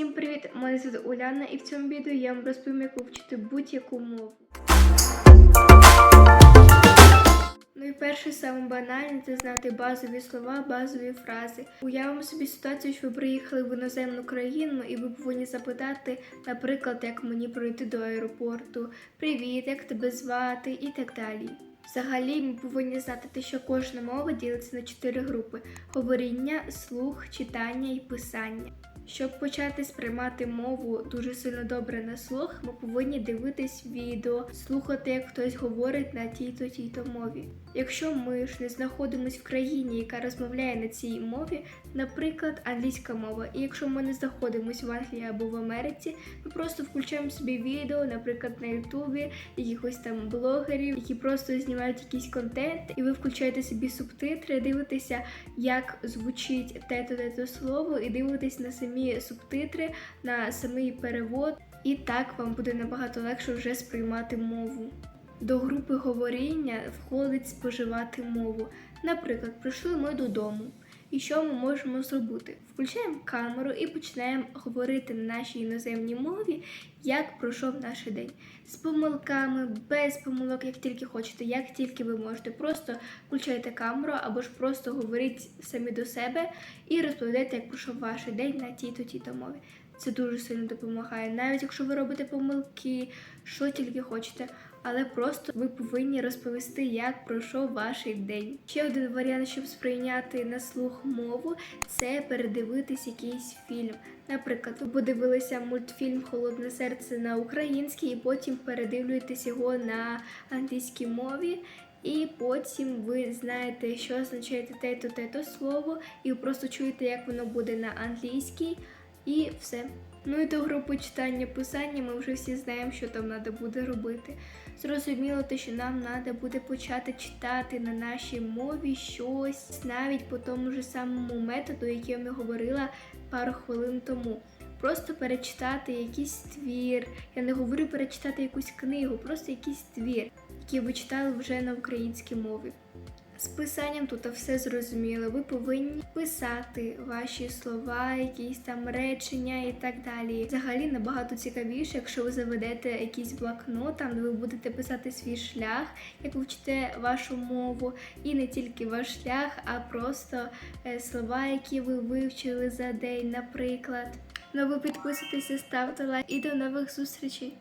Всім привіт! Мене звати Уляна, і в цьому відео я вам розповім, як вивчити будь-яку мову. Ну і перше, саме банальне, це знати базові слова, базові фрази. Уявимо собі ситуацію, що ви приїхали в іноземну країну, і ви повинні запитати, наприклад, як мені пройти до аеропорту, привіт, як тебе звати і так далі. Взагалі, ми повинні знати що кожна мова ділиться на чотири групи: говоріння, слух, читання і писання. Щоб почати сприймати мову дуже сильно добре на слух, ми повинні дивитись відео, слухати, як хтось говорить на тій-то тій-то мові. Якщо ми ж не знаходимося в країні, яка розмовляє на цій мові, наприклад, англійська мова, і якщо ми не знаходимося в Англії або в Америці, ми просто включаємо собі відео, наприклад, на Ютубі, якихось там блогерів, які просто знімають якийсь контент, і ви включаєте собі субтитри, дивитеся, як звучить те-то те-то слово, і дивитесь на самі субтитри, на самий перевод. І так вам буде набагато легше вже сприймати мову. До групи говоріння входить споживати мову. Наприклад, прийшли ми додому. І що ми можемо зробити? Включаємо камеру і починаємо говорити на нашій іноземній мові, як пройшов наш день. З помилками, без помилок, як тільки хочете, як тільки ви можете. Просто включайте камеру або ж просто говоріть самі до себе і розповідайте, як пройшов ваш день на тій-то тій-то мові. Це дуже сильно допомагає, навіть якщо ви робите помилки, що тільки хочете. Але просто ви повинні розповісти, як пройшов ваш день. Ще один варіант, щоб сприйняти на слух мову, це передивитись якийсь фільм. Наприклад, ви подивилися мультфільм Холодне серце на українській, і потім передивлюєтесь його на англійській мові. І потім ви знаєте, що означає те-то, те-то слово, і просто чуєте, як воно буде на англійській, і все. Ну і до групи читання писання ми вже всі знаємо, що там треба буде робити. Зрозуміло, те, що нам треба буде почати читати на нашій мові щось навіть по тому ж самому методу, який я говорила пару хвилин тому. Просто перечитати якийсь твір. Я не говорю перечитати якусь книгу, просто якийсь твір, який ви читали вже на українській мові. З писанням тут все зрозуміло. Ви повинні писати ваші слова, якісь там речення і так далі. Взагалі набагато цікавіше, якщо ви заведете якийсь блокнот, там де ви будете писати свій шлях, як ви вчите вашу мову, і не тільки ваш шлях, а просто е, слова, які ви вивчили за день, наприклад. Ну ви підписуйтеся, ставте лайк і до нових зустрічей.